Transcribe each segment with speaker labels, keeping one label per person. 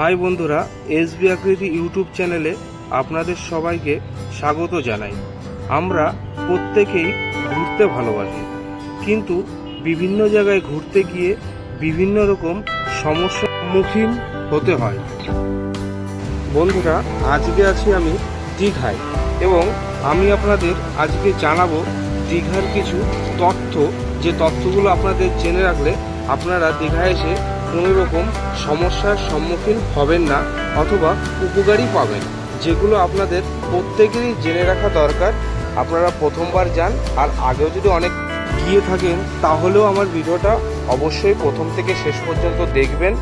Speaker 1: High বন্ধুরা S B আকৃতি YouTube চ্যানেলে আপনাদের সবাইকে স্বাগত জানাই। আমরা প্রত্যেকেই ঘুরতে ভালোবাসি, কিন্তু বিভিন্ন জায়গায় ঘুরতে গিয়ে বিভিন্ন রকম সমস্যার সম্মুখীন হতে হয়। বন্ধুরা, আজকে আছি আমি দীঘায় এবং আমি আপনাদের আজকে জানাব দীঘার কিছু তথ্য। যে তথ্যগুলো আপনাদের জেনে রাখলে আপনারা দীঘায় এসে কোনো রকম সমস্যার সম্মুখীন হবেন না অথবা উপকারই পাবেন। যেগুলো আপনাদের প্রত্যেকেরই জেনে রাখা দরকার। আপনারা প্রথমবার যান, আর আগেও যদি অনেক গিয়ে থাকেন, তাহলেও আমার ভিডিওটা অবশ্যই প্রথম থেকে শেষ পর্যন্ত দেখবেন,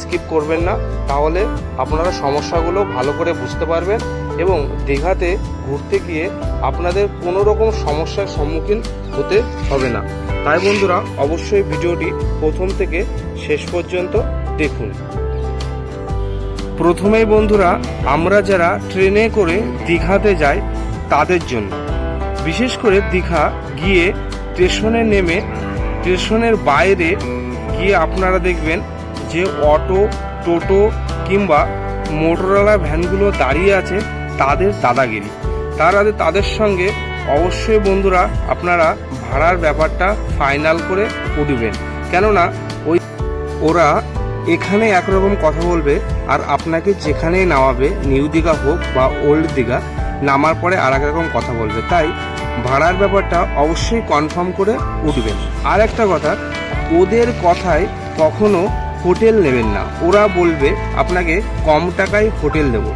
Speaker 1: স্কিপ করবেন না। তাহলে আপনারা সমস্যাগুলো ভালো করে বুঝতে পারবেন। এবং দীঘাতে ঘুরতে গিয়ে আপনাদের কোনো রকম সমস্যার সম্মুখীন হতে হবে না। তাই বন্ধুরা, অবশ্যই ভিডিওটি প্রথম থেকে শেষ পর্যন্ত দেখুন। প্রথমেই বন্ধুরা, আমরা যারা ট্রেনে করে দীঘাতে যাই, তাদের জন্য। বিশেষ করে দীঘা গিয়ে স্টেশনে নেমে, স্টেশনের বাইরে গিয়ে আপনারা দেখবেন যে অটো, টোটো কিংবা মোটরওয়ালা ভ্যানগুলো দাঁড়িয়ে আছে। তাদের দাদাগিরি। তারা তাদের সঙ্গে অবশ্যই বন্ধুরা আপনারা ভাড়ার ব্যাপারটা ফাইনাল করে উঠবেন। কেননা ওই ওরা এখানে একরকম কথা বলবে আর আপনাকে যেখানেই নামাবে, নিউ দীঘা হোক বা ওল্ড দীঘা, নামার পরে আর রকম কথা বলবে। তাই ভাড়ার ব্যাপারটা অবশ্যই কনফার্ম করে উঠবেন। আর একটা কথা, ওদের কথায় কখনো হোটেল নেবেন না। ওরা বলবে, আপনাকে কম টাকায় হোটেল দেবো।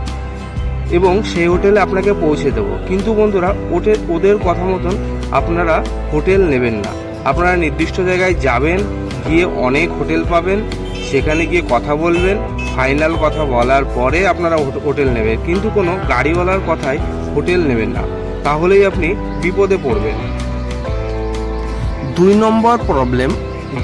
Speaker 1: এবং সেই হোটেলে আপনাকে পৌঁছে দেবো। কিন্তু বন্ধুরা, ওটে ওদের কথা মতন আপনারা হোটেল নেবেন না। আপনারা নির্দিষ্ট জায়গায় যাবেন, গিয়ে অনেক হোটেল পাবেন, সেখানে গিয়ে কথা বলবেন, ফাইনাল কথা বলার পরে আপনারা হোটেল নেবেন। কিন্তু কোনো গাড়িওয়ালার কথায় হোটেল নেবেন না। তাহলেই আপনি বিপদে পড়বেন। দুই নম্বর প্রবলেম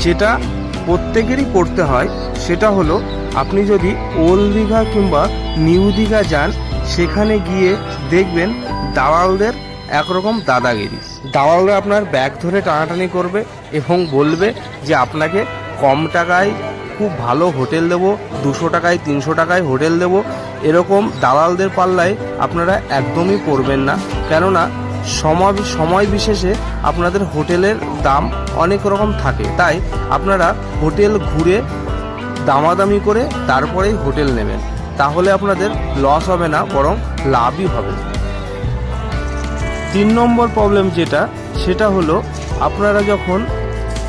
Speaker 1: যেটা প্রত্যেকেরই পড়তে হয়, সেটা হলো আপনি যদি ওল্ড দীঘা কিংবা নিউ দীঘা যান সেখানে গিয়ে দেখবেন দালালদের একরকম দাদাগিরি। দালালরা আপনার ব্যাগ ধরে টানাটানি করবে এবং বলবে যে আপনাকে কম টাকায় খুব ভালো হোটেল দেবো, দুশো টাকায়, তিনশো টাকায় হোটেল দেবো। এরকম দালালদের পাল্লায় আপনারা একদমই পড়বেন না। কেননা সময় সময় বিশেষে আপনাদের হোটেলের দাম অনেক রকম থাকে। তাই আপনারা হোটেল ঘুরে দামাদামি করে তারপরেই হোটেল নেবেন। তাহলে আপনাদের লস হবে না, বরং লাভই হবে। তিন নম্বর প্রবলেম যেটা, সেটা হলো আপনারা যখন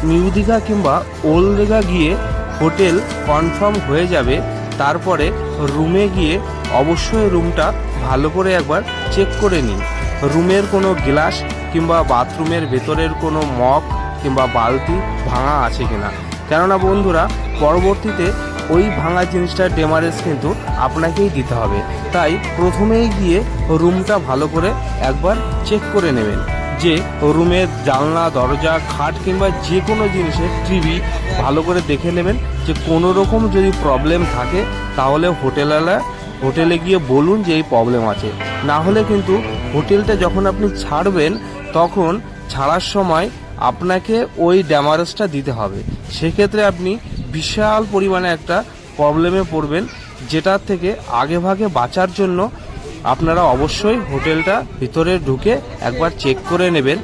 Speaker 1: নিউ দীঘা কিংবা ওল্ড দীঘা গিয়ে হোটেল কনফার্ম হয়ে যাবে, তারপরে রুমে গিয়ে অবশ্যই রুমটা ভালো করে একবার চেক করে নিন। রুমের কোনো গ্লাস কিংবা বাথরুমের ভেতরের কোনো মগ কিংবা বালতি ভাঙা আছে কিনা। কেননা বন্ধুরা, পরবর্তীতে ওই ভাঙা জিনিসটার ডেমারেজ কিন্তু আপনাকেই দিতে হবে। তাই প্রথমেই গিয়ে রুমটা ভালো করে একবার চেক করে নেবেন যে রুমের জানলা, দরজা, খাট কিংবা যে কোনো জিনিসের টিভি ভালো করে দেখে নেবেন যে কোনো রকম যদি প্রবলেম থাকে তাহলে হোটেলওয়ালা হোটেলে গিয়ে বলুন যে এই প্রবলেম আছে। না হলে কিন্তু হোটেলটা যখন আপনি ছাড়বেন, তখন ছাড়ার সময় আপনাকে ওই ড্যামারেজটা দিতে হবে। সেক্ষেত্রে আপনি বিশাল পরিমাণে একটা প্রবলেমে পড়বেন, যেটার থেকে আগে ভাগে বাঁচার জন্য আপনারা অবশ্যই হোটেলটা ভিতরে ঢুকে একবার চেক করে নেবেন।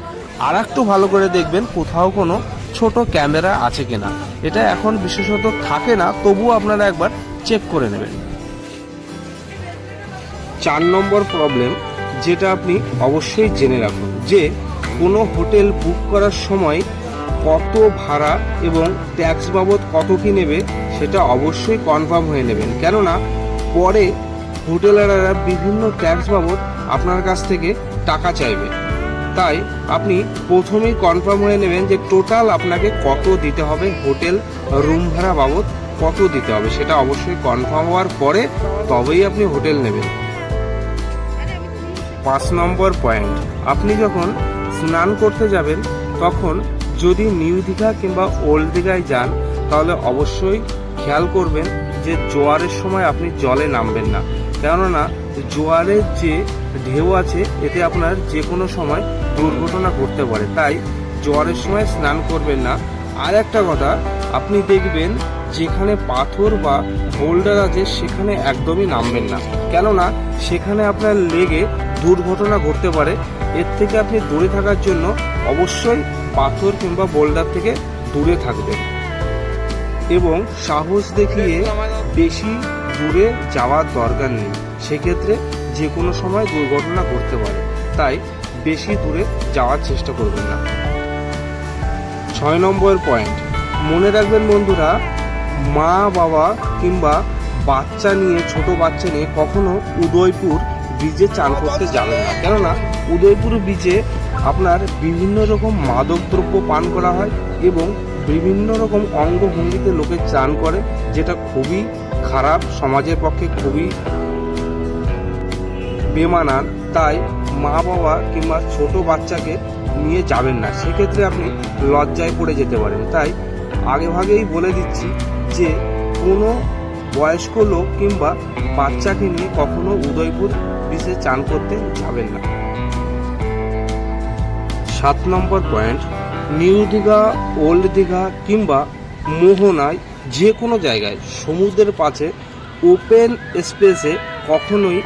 Speaker 1: আর একটু ভালো করে দেখবেন কোথাও কোনো ছোট ক্যামেরা আছে কিনা। এটা এখন বিশেষত থাকে না, তবুও আপনারা একবার চেক করে নেবেন। চার নম্বর প্রবলেম, যেটা আপনি অবশ্যই জেনে রাখুন, যে কোনো হোটেল বুক করার সময় কত ভাড়া এবং ট্যাক্স বাবদ কত কি নেবে সেটা অবশ্যই কনফার্ম হয়ে নেবেন। কেননা পরে হোটেলাররা বিভিন্ন ট্যাক্স বাবদ আপনার কাছ থেকে টাকা চাইবে। তাই আপনি প্রথমেই কনফার্ম হয়ে নেবেন যে টোটাল আপনাকে কত দিতে হবে, হোটেল রুম ভাড়া বাবদ কত দিতে হবে সেটা অবশ্যই কনফার্ম হওয়ার পরে তবেই আপনি হোটেল নেবেন। পাঁচ নম্বর পয়েন্ট, আপনি যখন স্নান করতে যাবেন, তখন যদি নিউ দীঘা কিংবা ওল্ড দীঘায় যান, তাহলে অবশ্যই খেয়াল করবেন যে জোয়ারের সময় আপনি জলে নামবেন না। কেননা জোয়ারের যে ঢেউ আছে, এতে আপনার যে কোনো সময় দুর্ঘটনা ঘটতে পারে। তাই জোয়ারের সময় স্নান করবেন না। আর একটা কথা, আপনি দেখবেন যেখানে পাথর বা বোল্ডার আছে, সেখানে একদমই নামবেন না। কেননা সেখানে আপনার লেগে দুর্ঘটনা ঘটতে পারে। এর থেকে আপনি দূরে থাকার জন্য অবশ্যই পাথর কিংবা বোল্ডার থেকে দূরে থাকবেন। এবং সাহস দেখিয়ে বেশি দূরে যাওয়ার দরকার নেই। সেক্ষেত্রে যে কোনো সময় দুর্ঘটনা ঘটতে পারে। তাই বেশি দূরে যাওয়ার চেষ্টা করবেন না। ছয় নম্বর পয়েন্ট। মনে রাখবেন বন্ধুরা, মা, বাবা কিংবা বাচ্চা নিয়ে, ছোট বাচ্চা নিয়ে কখনো উদয়পুর ব্রিজে চান করতে যাবেন না। কেননা উদয়পুর বিচে আপনার বিভিন্ন রকম মাদক দ্রব্য পান করা হয় এবং বিভিন্ন রকম অঙ্গভঙ্গিতে লোকে চান করে, যেটা খুবই খারাপ, সমাজের পক্ষে খুবই বেমানান। তাই মা বাবা কিংবা ছোট বাচ্চাকে নিয়ে যাবেন না। সেক্ষেত্রে আপনি লজ্জায় পড়ে যেতে পারেন। তাই আগেভাগেই বলে দিচ্ছি যে, কোনো বয়স্ক লোক কিংবা বাচ্চাকে নিয়ে কখনো উদয়পুর বিচে চান করতে যাবেন না। সাত নম্বর point, new Digha, old Digha কিংবা মোহনায় যে কোনো জায়গায় সমুদ্রের পাশে ওপেন স্পেসে কখনোই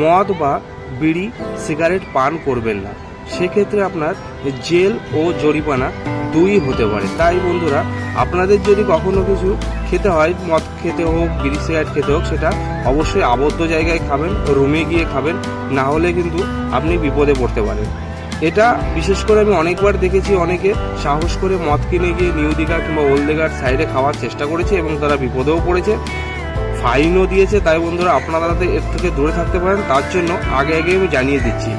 Speaker 1: মদ বা বিড়ি, সিগারেট পান করবেন না। সেক্ষেত্রে আপনার জেল ও জরিমানা দুই হতে পারে। তাই বন্ধুরা, আপনাদের যদি কখনো কিছু খেতে হয়, মদ খেতে হোক, বিড়ি, সিগারেট খেতে হোক, সেটা অবশ্যই আবদ্ধ জায়গায় খাবেন, রুমে গিয়ে খাবেন, না হলে কিন্তু আপনি বিপদে পড়তে পারেন। এটা বিশেষ করে আমি অনেকবার দেখেছি অনেকে সাহস করে মদ কিনে গিয়ে নিউ দীঘা কিংবা ওল্ড দীঘার সাইডে খাওয়ার চেষ্টা করেছে এবং তারা বিপদেও পড়েছে। ফাইনও দিয়েছে। তাই বন্ধুরা, আপনারা যাতে এর থেকে দূরে থাকতে পারেন, তার জন্য আগে আগে আমি জানিয়ে দিচ্ছি।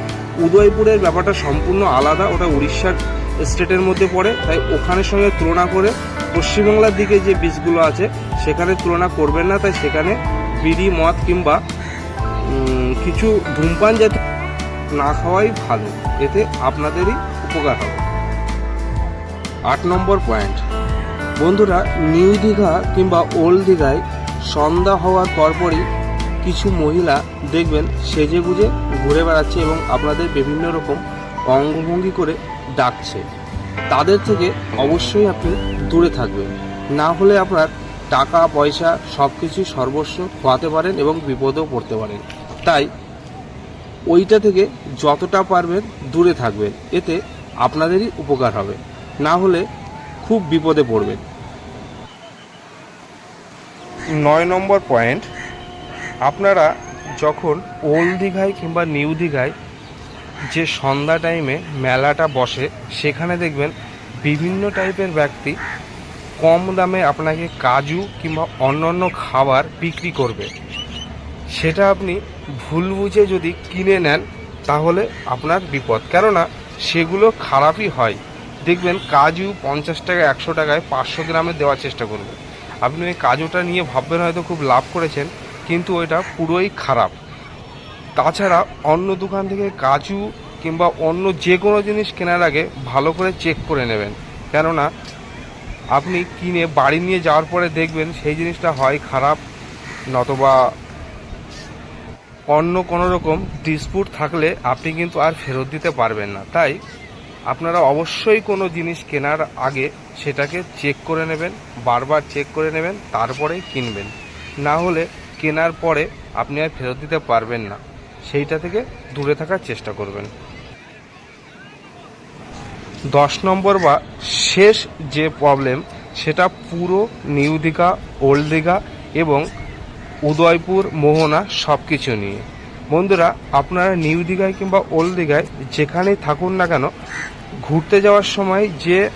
Speaker 1: উদয়পুরের ব্যাপারটা সম্পূর্ণ আলাদা। ওটা উড়িষ্যার স্টেটের মধ্যে পড়ে। তাই ওখানের সঙ্গে তুলনা করে পশ্চিমবাংলার দিকে যে বীজগুলো আছে, সেখানে তুলনা করবেন না। তাই সেখানে বিড়ি, মদ কিংবা কিছু ধূমপান জাতীয় না খাওয়াই ভালো। এতে আপনাদেরই উপকার হবে। আট নম্বর পয়েন্ট। বন্ধুরা, নিউ দীঘা কিংবা ওল্ড দীঘায় সন্ধ্যা হওয়ার পরপরই কিছু মহিলা দেখবেন সেজে গুজে ঘুরে বেড়াচ্ছে এবং আপনাদের বিভিন্ন রকম অঙ্গভঙ্গি করে ডাকছে। তাদের থেকে অবশ্যই আপনি দূরে থাকবেন। না হলে আপনার টাকা, পয়সা সব কিছু সর্বস্ব খোয়াতে পারেন এবং বিপদেও পড়তে পারেন। তাই ওইটা থেকে যতটা পারবেন দূরে থাকবেন। এতে আপনাদেরই উপকার হবে। না হলে খুব বিপদে পড়বেন। নয় নম্বর পয়েন্ট, আপনারা যখন ওল্ড দীঘায় কিংবা নিউ দীঘায় যে সন্ধ্যা টাইমে মেলাটা বসে, সেখানে দেখবেন বিভিন্ন টাইপের ব্যক্তি কম দামে আপনাকে কাজু কিংবা অন্যান্য খাবার বিক্রি করবে। সেটা আপনি ভুল বুঝে যদি কিনে নেন, তাহলে আপনার বিপদ। কেননা, সেগুলো খারাপই হয়। দেখবেন কাজু পঞ্চাশ টাকা, একশো টাকায় পাঁচশো গ্রামে দেওয়ার চেষ্টা করবে আপনি ওই কাজুটা নিয়ে ভাববেন হয়তো খুব লাভ করেছেন, কিন্তু ওইটা পুরোই খারাপ। তাছাড়া অন্য দোকান থেকে কাজু কিংবা অন্য যে কোনো জিনিস কেনার আগে ভালো করে চেক করে নেবেন। কেননা, আপনি কিনে বাড়ি নিয়ে যাওয়ার পরে দেখবেন সেই জিনিসটা হয় খারাপ, নতবা অন্য কোনো রকম ডিসপুট থাকলে আপনি কিন্তু আর ফেরত দিতে পারবেন না। তাই আপনারা অবশ্যই কোনো জিনিস কেনার আগে সেটাকে চেক করে নেবেন, বারবার চেক করে নেবেন, তারপরেই কিনবেন। না হলে কেনার পরে আপনি আর ফেরত দিতে পারবেন না। সেইটা থেকে দূরে থাকার চেষ্টা করবেন। দশ নম্বর বা শেষ যে প্রবলেম সেটা পুরো নিউ দীঘা ওল্ড দীঘা এবং উদয়পুর, মোহনা সব কিছু নিয়ে। বন্ধুরা, আপনারা নিউ দীঘায় কিংবা ওল্ড দীঘায় যেখানেই থাকুন না কেন, ঘুরতে যাওয়ার সময় যে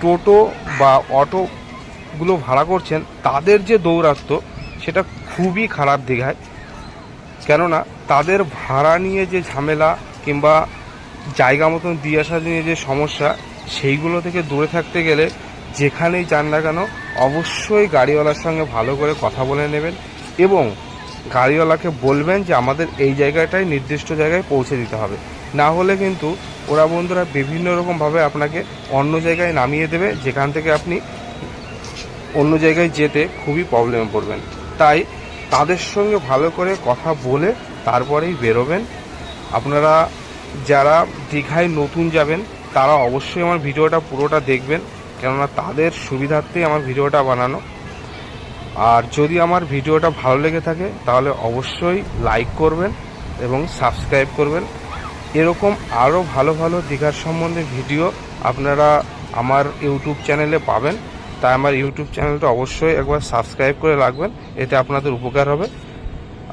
Speaker 1: টোটো বা অটোগুলো ভাড়া করছেন, তাদের যে দৌরাত্ম্য, সেটা খুবই খারাপ দীঘায়। কেননা, তাদের ভাড়া নিয়ে যে ঝামেলা কিংবা জায়গা মতন দিয়ে আসা নিয়ে যে সমস্যা, সেইগুলো থেকে দূরে থাকতে গেলে যেখানেই যান না কেন, অবশ্যই গাড়িওয়ালার সঙ্গে ভালো করে কথা বলে নেবেন। এবং গাড়িওয়ালাকে বলবেন যে আমাদের এই জায়গাটায় নির্দিষ্ট জায়গায় পৌঁছে দিতে হবে। না হলে কিন্তু ওরা বন্ধুরা বিভিন্ন রকমভাবে আপনাকে অন্য জায়গায় নামিয়ে দেবে, যেখান থেকে আপনি অন্য জায়গায় যেতে খুবই প্রবলেমে পড়বেন। তাই তাদের সঙ্গে ভালো করে কথা বলে তারপরেই বেরোবেন। আপনারা যারা দীঘায় নতুন যাবেন, তারা অবশ্যই আমার ভিডিওটা পুরোটা দেখবেন। কেননা তাদের সুবিধার্থেই আমার ভিডিওটা বানানো। আর যদি আমার ভিডিওটা ভালো লেগে থাকে, তাহলে অবশ্যই লাইক করবেন এবং সাবস্ক্রাইব করবেন। এরকম আরও ভালো ভালো দীঘার সম্বন্ধে ভিডিও আপনারা আমার ইউটিউব চ্যানেলে পাবেন। তাই আমার ইউটিউব চ্যানেলটা অবশ্যই একবার সাবস্ক্রাইব করে রাখবেন, এতে আপনাদের উপকার হবে।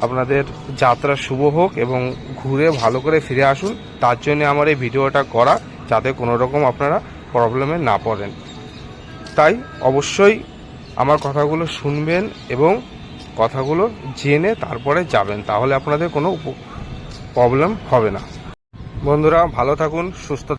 Speaker 1: আপনাদের যাত্রা শুভ হোক এবং ঘুরে ভালো করে ফিরে আসুন। তার জন্য আমার এই ভিডিওটা করা, যাতে কোনো রকম আপনারা প্রবলেমে না পড়েন। তাই অবশ্যই আমার কথাগুলো শুনবেন এবং কথাগুলো জেনে তারপরে যাবেন। তাহলে আপনাদের কোনো প্রবলেম হবে না। বন্ধুরা, ভালো থাকুন, সুস্থ